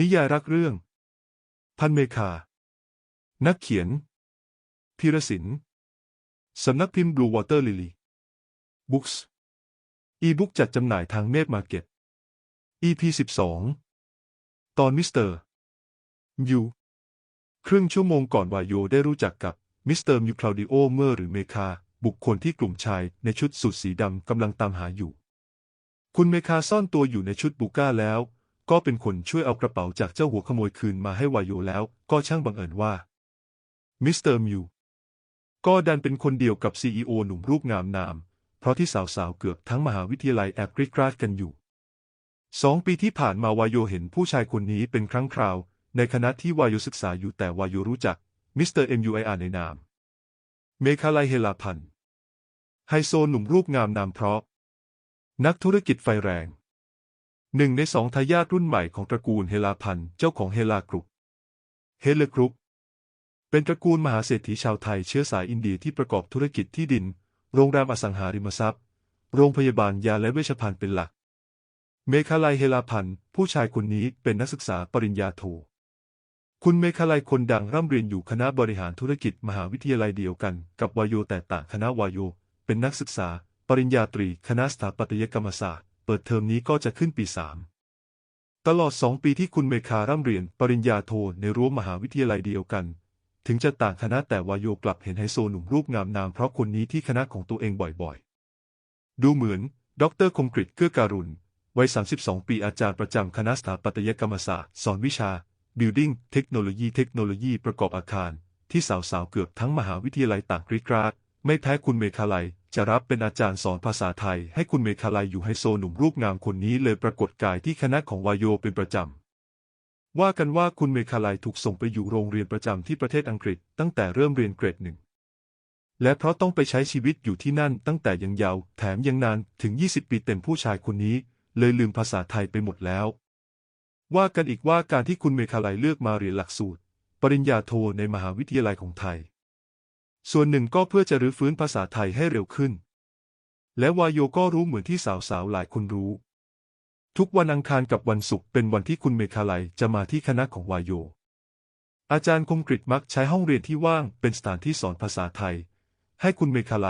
นิยายรักเรื่อง พันเมคา นักเขียน พีรศินสำนักพิมพ์ Blue Water Lily Books อีบุ๊กจัดจำหน่ายทางเมธมาเก็ต EP 12 ตอนมิสเตอร์ยูครึ่งชั่วโมงก่อนวายโยได้รู้จักกับมิสเตอร์มิวคลาวดิโอเมอร์หรือเมคา บุคคลที่กลุ่มชายในชุดสูทสีดำกำลังตามหาอยู่ คุณเมคาซ่อนตัวอยู่ในชุดบูก้าแล้ว ก็เป็นคนช่วยเอากระเป๋าจากเจ้าหัวขโมยคืนมาให้วายโยแล้วก็ช่างบังเอิญว่า มิสเตอร์มิว ก็ดันเป็นคนเดียวกับซีอหนุ่มรูปงามนาม เพราะที่สาวๆเกือบทั้งมหาวิทยาลัยแอบกริดกราดกันอยู่สองปีที่ผ่านมาวายโยเห็นผู้ชายคนนี้เป็นครั้งคราว ในคณะที่วายโยศึกษาอยู่แต่วายโยรู้จักมิสเตอร์เอ็มยูไออาร์ในนาม เมคาไลเฮลาพันไฮโซหนุ่มรูปงามนามเพราะ นักธุรกิจไฟแรง หนึ่งในสองทายาทรุ่นใหม่ของตระกูลเฮลาพันธ์เจ้าของเฮลากรุ๊ปเฮเลกรุ๊ปเป็นตระกูลมหาเศรษฐีชาวไทยเชื้อสายอินเดียที่ประกอบธุรกิจที่ดิน โรงแรมอสังหาริมทรัพย์ โรงพยาบาลยาและเวชภัณฑ์เป็นหลัก เมคาไลเฮลาพันธ์ผู้ชายคนนี้เป็นนักศึกษาปริญญาโท คุณเมคาไลคนดังร่ำเรียนอยู่คณะบริหารธุรกิจมหาวิทยาลัยเดียวกัน กับวายโยแต่ต่างคณะวายโยเป็นนักศึกษา ปริญญาตรี คณะสถาปัตยกรรมศาสตร์ เปิดเทอมนี้ก็จะขึ้นปีสามตลอดสองปีที่คุณเมคาร่ำเรียนปริญญาโทในรั้วมหาวิทยาลัยเดียวกัน ถึงจะต่างคณะแต่วายโยกลับเห็นไฮโซหนุ่มรูปงามนามเพราะคนนี้ที่คณะของตัวเองบ่อยๆ ดูเหมือน ดรคมกริตเกื้อการุณวัย 32 ปีอาจารย์ประจำคณะสถาปัตยกรรมศาสตร์ สอนวิชา Building เทคโนโลยีเทคโนโลยีประกอบอาคาร ที่สาวๆ เกือบทั้งมหาวิทยาลัยต่างกรีดกราดไม่แพ้คุณเมคาไล จะรับเป็นอาจารย์สอนภาษาไทยให้คุณเมคาไลอยู่ไฮโซหนุ่มรูปงามคนนี้เลยปรากฏกายที่คณะของวายโยเป็นประจำ ว่ากันว่าคุณเมคาไลถูกส่งไปอยู่โรงเรียนประจำที่ประเทศอังกฤษตั้งแต่เริ่มเรียนเกรดหนึ่ง และเพราะต้องไปใช้ชีวิตอยู่ที่นั่นตั้งแต่ยังเยาว์แถมยังนานถึง 20 ปีเต็มผู้ชายคนนี้ เลยลืมภาษาไทยไปหมดแล้ว ว่ากันอีกว่าการที่คุณเมคาไลเลือกมาเรียนหลักสูตร ปริญญาโทในมหาวิทยาลัยของไทย ส่วนหนึ่งก็เพื่อจะรื้อฟื้นภาษาไทยให้เร็วขึ้น และวายโยก็รู้เหมือนที่สาวๆหลายคนรู้ ทุกวันอังคารกับวันศุกร์เป็นวันที่คุณเมคาไลจะมาที่คณะของวายโย อาจารย์คมกริตมักใช้ห้องเรียนที่ว่างเป็นสถานที่สอนภาษาไทย ให้คุณเมคาไล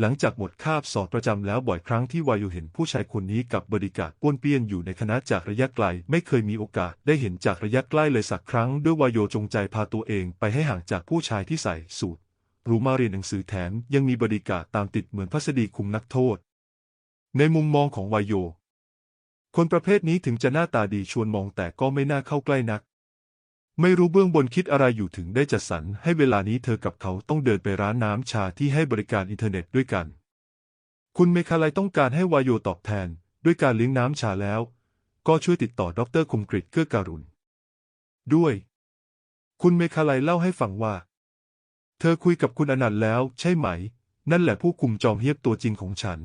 หลังจากหมดคาบสอนประจำแล้วบ่อยครั้งที่วายุเห็นผู้ชายคนนี้กับบริการป้วนเปี้ยนอยู่ในคณะจากระยะไกล ไม่เคยมีโอกาสได้เห็นจากระยะใกล้เลยสักครั้ง ด้วยวายโยจงใจพาตัวเองไปให้ห่างจากผู้ชายที่ใส่สูท รูมาเรียนหนังสือแถมยังมีบริการตามติดเหมือนพัสดีคุมนักโทษ ในมุมมองของวายโย คนประเภทนี้ถึงจะหน้าตาดีชวนมองแต่ก็ไม่น่าเข้าใกล้นัก ไม่รู้เบื้องบนคิดอะไรอยู่ถึงได้จัดสรรให้เวลานี้เธอกับเขาต้องเดินไปร้านน้ำชาที่ให้บริการอินเทอร์เน็ตด้วยกัน คุณเมคาไลต้องการให้วายโยตอบแทนด้วยการเลี้ยงน้ำชาแล้ว ก็ช่วยติดต่อดรคมกริตเกื้อการุณด้วย คุณเมคาไลเล่าให้ฟังว่า เธอคุยกับคุณอนันต์แล้วใช่ไหม นั่นแหละผู้คุมจอมเฮียบตัวจริงของฉัน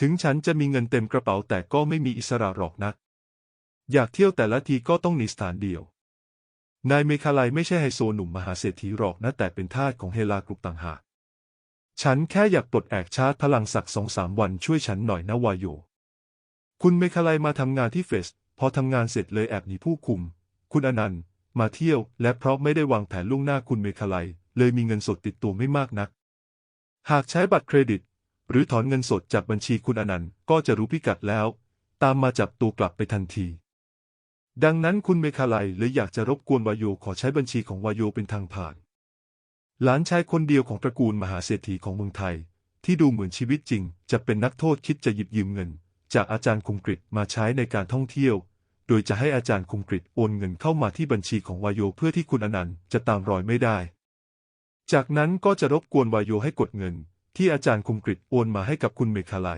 ถึงฉันจะมีเงินเต็มกระเป๋าแต่ก็ไม่มีอิสระหรอกนักอยากเที่ยวแต่ละทีก็ต้องหนีสถานเดียว นายเมคาไลไม่ใช่ไฮโซหนุ่มมหาเศรษฐีหรอกนะแต่เป็นทาสของเฮลากรุปต่างหากฉันแค่อยากปลดแอกชาร์จพลังสักสองสามวันช่วยฉันหน่อยนะวายโย คุณเมคาไลมาทำงานที่เฟส พอทำงานเสร็จเลยแอบหนีผู้คุม คุณอนันต์ มาเที่ยว และเพราะไม่ได้วางแผนล่วงหน้าคุณเมคาไล เลยมีเงินสดติดตัวไม่มากนัก หากใช้บัตรเครดิต หรือถอนเงินสดจากบัญชีคุณอนันต์ก็จะรู้พิกัดแล้ว ตามมาจับตัวกลับไปทันที ดังนั้นคุณเมคาไลเลยอยากจะรบกวนวายโยขอใช้บัญชีของวายโยเป็นทางผ่าน หลานชายคนเดียวของตระกูลมหาเศรษฐีของเมืองไทย ที่ดูเหมือนชีวิตจริง จะเป็นนักโทษคิดจะหยิบยืมเงิน จากอาจารย์คมกริตมาใช้ในการท่องเที่ยวโดยจะให้อาจารย์คมกริตโอนเงินเข้ามาที่บัญชีของวายโยเพื่อที่คุณอนันต์จะตามรอยไม่ได้ จากนั้นก็จะรบกวนวายโยให้กดเงิน ที่อาจารย์คุมกริตโอนมาให้กับคุณเมคาไล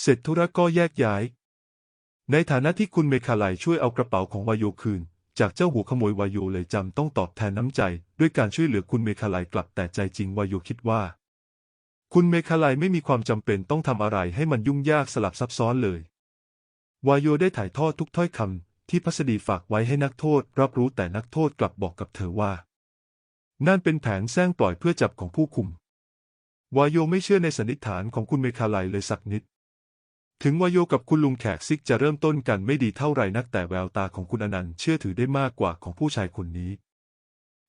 เสร็จธุระก็แยกย้าย ในฐานะที่คุณเมคาไลช่วยเอากระเป๋าของวายโยคืน จากเจ้าหัวขโมยวายโยเลยจำต้องตอบแทนน้ำใจ ด้วยการช่วยเหลือคุณเมคาไลกลับแต่ใจจริงวายโยคิดว่า คุณเมคาไลไม่มีความจำเป็นต้องทำอะไรให้มันยุ่งยากสลับซับซ้อนเลยวายโยได้ถ่ายทอดทุกถ้อยคำที่พัสดีฝากไว้ให้นักโทษ รับรู้แต่นักโทษกลับบอกกับเธอว่า นั่นเป็นแผนแซงปล่อยเพื่อจับของผู้คุม วายโยไม่เชื่อในสันนิษฐานของคุณเมคาไลเลยสักนิด ถึงวายโยกับคุณลุงแขกซิกจะเริ่มต้นกันไม่ดีเท่าไหร่นักแต่แววตาของคุณอนันต์เชื่อถือได้มากกว่าของผู้ชายคนนี้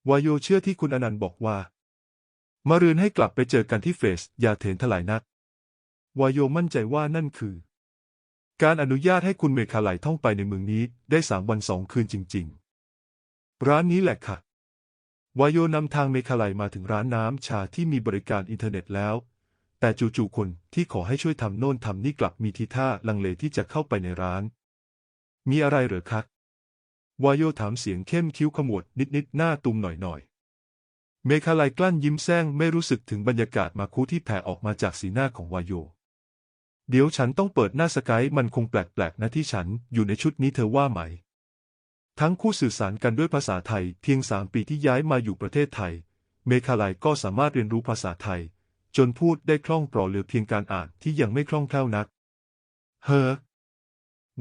วายโยเชื่อที่คุณอนันต์บอกว่า มารืนให้กลับไปเจอกันที่เฟสอย่าเถนถลายนัก วายโยมั่นใจว่านั่นคือ การอนุญาตให้คุณเมคาไลท่องไปในเมืองนี้ได้สามวันสองคืนจริง ๆ ร้านนี้แหละค่ะ วายโยนำทางเมคาไลมาถึงร้านน้ำชาที่มีบริการอินเทอร์เน็ตแล้ว แต่จู่ๆคนที่ขอให้ช่วยทำโน่นทำนี่กลับมีทีท่าลังเลที่จะเข้าไปในร้าน มีอะไรเหรอคะวายโยถามเสียงเข้มคิ้วขมวดนิดๆหน้าตุมหน่อยๆ เมคาไลกลั้นยิ้มแซงไม่รู้สึกถึงบรรยากาศมาคุที่แผ่ออกมาจากสีหน้าของวายโย เดี๋ยวฉันต้องเปิดหน้าสกายมันคงแปลกๆนะที่ฉันอยู่ในชุดนี้เธอว่าไหม ทั้งคู่สื่อสารกันด้วยภาษาไทยเพียงสามปีที่ย้ายมาอยู่ประเทศไทย เมคาไลก็สามารถเรียนรู้ภาษาไทย จนพูดได้คล่องปลอเหลือเพียงการอ่านที่ยังไม่คล่องแคล่วนัก เฮอ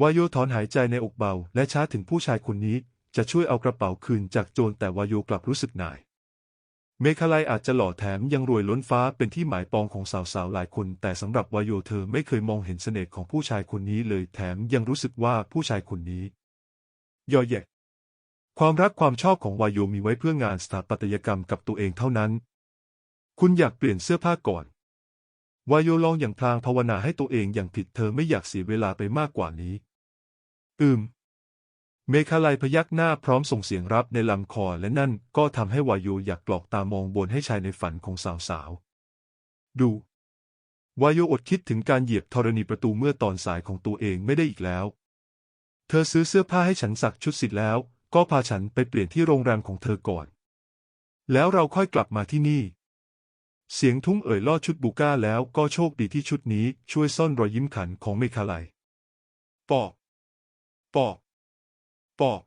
วายโยถอนหายใจในอกเบา และช้าถึงผู้ชายคนนี้ จะช่วยเอากระเป๋าคืนจากโจรแต่วายโยกลับรู้สึกหน่าย เมคาไลอาจจะหล่อแถมยังรวยล้นฟ้าเป็นที่หมายปองของสาวๆหลายคน แต่สำหรับวายโยเธอไม่เคยมองเห็นเสน่ห์ของผู้ชายคนนี้เลยแถมยังรู้สึกว่าผู้ชายคนนี้ ยอแยก ความรักความชอบของวายโยมีไว้เพื่องานสถาปัตยกรรมกับตัวเองเท่านั้น คุณอยากเปลี่ยนเสื้อผ้าก่อน วายโยลองอย่างพลางภาวนาให้ตัวเองอย่างผิดเธอไม่อยากเสียเวลาไปมากกว่านี้ อืม เมคาไลพยักหน้าพร้อมส่งเสียงรับในลำคอและนั่นก็ทำให้วายโยอยากกรอกตามองบนให้ชายในฝันของสาวๆ ดูวายโยอดคิดถึงการเหยียบธรณีประตูเมื่อตอนสายของตัวเองไม่ได้อีกแล้ว เธอซื้อเสื้อผ้าให้ฉันสักชุดสิทธิ์แล้ว ก็พาฉันไปเปลี่ยนที่โรงแรมของเธอก่อน แล้วเราค่อยกลับมาที่นี่ เสียงทุ้งเอ่ยลอดชุดบูก้าแล้วก็โชคดีที่ชุดนี้ช่วยซ่อนรอยยิ้มขันของเมคาไลปอก ปอก ปอก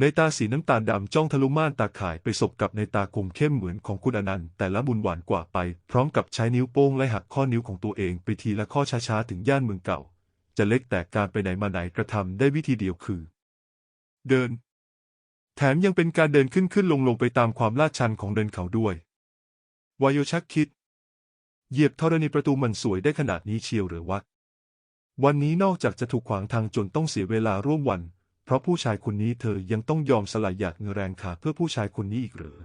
ในตาสีน้ำตาลดำจ้องทะลุม่านตาข่ายไปสบกับในตาคมเข้มเหมือนของคุณอนันต์ แต่ละบุญหวานกว่าไป พร้อมกับใช้นิ้วโป้งไล่หักข้อนิ้วของตัวเองไปทีละข้อช้าๆถึงย่านเมืองเก่า จะเล็กแต่การไปไหนมาไหนกระทำได้วิธีเดียวคือ เดิน แถมยังเป็นการเดินขึ้นขึ้นลงลงไปตามความลาดชันของเดินเขาด้วยวายโยชักคิด เหยียบธรณีประตูมันสวยได้ขนาดนี้เชียวหรือวะ วันนี้นอกจากจะถูกขวางทางจนต้องเสียเวลาร่วมวัน เพราะผู้ชายคนนี้เธอยังต้องยอมสละหยาดเงื่อแรงขาเพื่อผู้ชายคนนี้อีกหรือ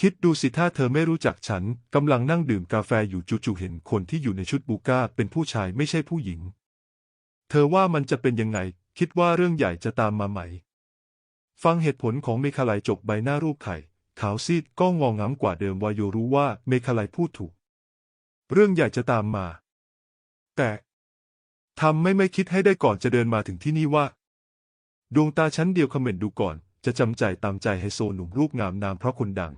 คิดดูสิถ้าเธอไม่รู้จักฉันกำลังนั่งดื่มกาแฟอยู่จู่ๆเห็นคนที่อยู่ในชุดบูก้าเป็นผู้ชายไม่ใช่ผู้หญิง เธอว่ามันจะเป็นยังไง คิดว่าเรื่องใหญ่จะตามมาไหม ฟังเหตุผลของเมคาไลจบใบหน้ารูปไข่ขาวซีดก็งองง้ำกว่าเดิมวายโยรู้ว่าเมคาไลพูดถูก เรื่องใหญ่จะตามมา แต่ทำไม่ไม่คิดให้ได้ก่อนจะเดินมาถึงที่นี่ว่า ดวงตาชั้นเดียวคอมเมนต์ดูก่อน จะจำใจตามใจไฮโซหนุ่มรูปงามนามเพราะคนดัง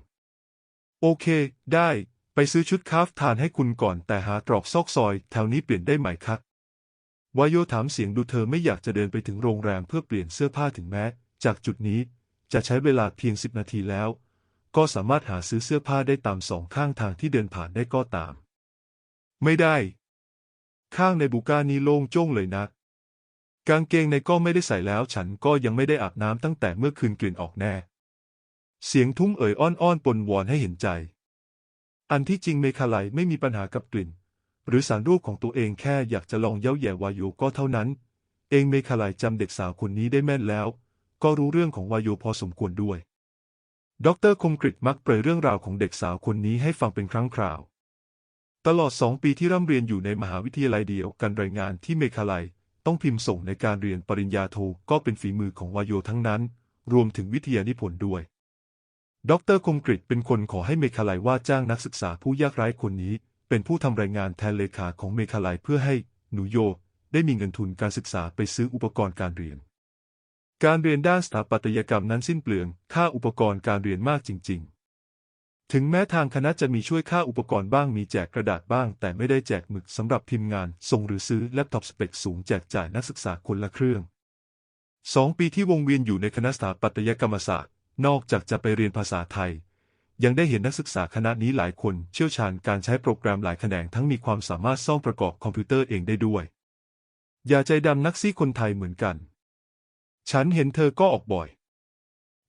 โอเค ได้ ไปซื้อชุดคาฟทานให้คุณก่อนแต่หาตรอกซอกซอย แถวนี้เปลี่ยนได้ไหมครับ วายโยถามเสียงดูเธอไม่อยากจะเดินไปถึงโรงแรมเพื่อเปลี่ยนเสื้อผ้าถึงแม้ จากจุดนี้จะใช้เวลาเพียงสิบนาทีแล้ว ก็สามารถหาซื้อเสื้อผ้าได้ตามสองข้างทางที่เดินผ่านได้ก็ตาม ไม่ได้ ข้างในบูก้านี้โล่งโจ้งเลยนะกางเกงในก็ไม่ได้ใส่แล้วฉันก็ยังไม่ได้อาบน้ำตั้งแต่เมื่อคืนกลิ่นออกแน่ เสียงทุ้มเอ่ยอ้อนๆปนวอนให้เห็นใจ อันที่จริงเมคาไลไม่มีปัญหากับกลิ่น หรือสารรูปของตัวเองแค่อยากจะลองเย้าแย่วายุก็เท่านั้น เองเมคาไลจำเด็กสาวคนนี้ได้แม่นแล้ว ก็รู้เรื่องของวายุพอสมควรด้วย ดรคมกริตมักเปรยเรื่องราวของเด็กสาวคนนี้ให้ฟังเป็นครั้งคราว ตลอดสองปีที่ร่ำเรียนอยู่ในมหาวิทยาลัยเดียวกันรายงานที่เมคาไลต้องพิมพ์ส่งในการเรียนปริญญาโทก็เป็นฝีมือของวาโยทั้งนั้น รวมถึงวิทยานิพนธ์ด้วยดรคมกริตเป็นคนขอให้เมคาไลว่าจ้างนักศึกษาผู้ยากไร้คนนี้ เป็นผู้ทำรายงานแทนเลขาของเมคาไลเพื่อให้หนูโยได้มีเงินทุนการศึกษาไปซื้ออุปกรณ์การเรียน การเรียนด้านสถาปัตยกรรมนั้นสิ้นเปลืองค่าอุปกรณ์การเรียนมากจริง ๆ ถึงแม้ทางคณะจะมีช่วยค่าอุปกรณ์บ้างมีแจกกระดาษบ้าง แต่ไม่ได้แจกหมึกสำหรับพิมพ์งานส่งหรือซื้อแล็ปท็อปสเปคสูงแจกจ่ายนักศึกษาคนละเครื่องสองปีที่วงเวียนอยู่ในคณะสถาปัตยกรรมศาสตร์ นอกจากจะไปเรียนภาษาไทย ยังได้เห็นนักศึกษาคณะนี้หลายคนเชี่ยวชาญการใช้โปรแกรมหลายแขนงทั้งมีความสามารถซ่อมประกอบคอมพิวเตอร์เองได้ด้วย อย่าใจดำนักซี่คนไทยเหมือนกัน ฉันเห็นเธอก็ออกบ่อย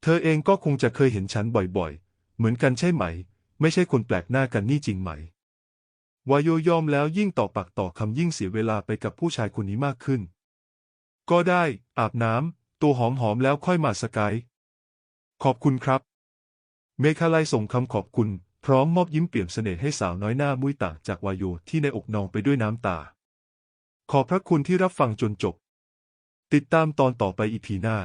เธอเองก็คงจะเคยเห็นฉันบ่อยๆ เหมือนกันใช่ไหม ไม่ใช่คนแปลกหน้ากันนี่จริงไหมวายโยยอมแล้วยิ่งต่อปากต่อคำยิ่งเสียเวลาไปกับผู้ชายคนนี้มากขึ้น ก็ได้ อาบน้ำตัวหอมๆแล้วค่อยมาสกาย ขอบคุณครับ เมคาไลส่งคำขอบคุณ พร้อมมอบยิ้มเปี่ยมเสน่ห์ให้สาวน้อยหน้ามุ้ยต่างจากวายโยที่ในอกนองไปด้วยน้ำตา ขอบพระคุณที่รับฟังจนจบ ติดตามตอนต่อไปอีพีหน้า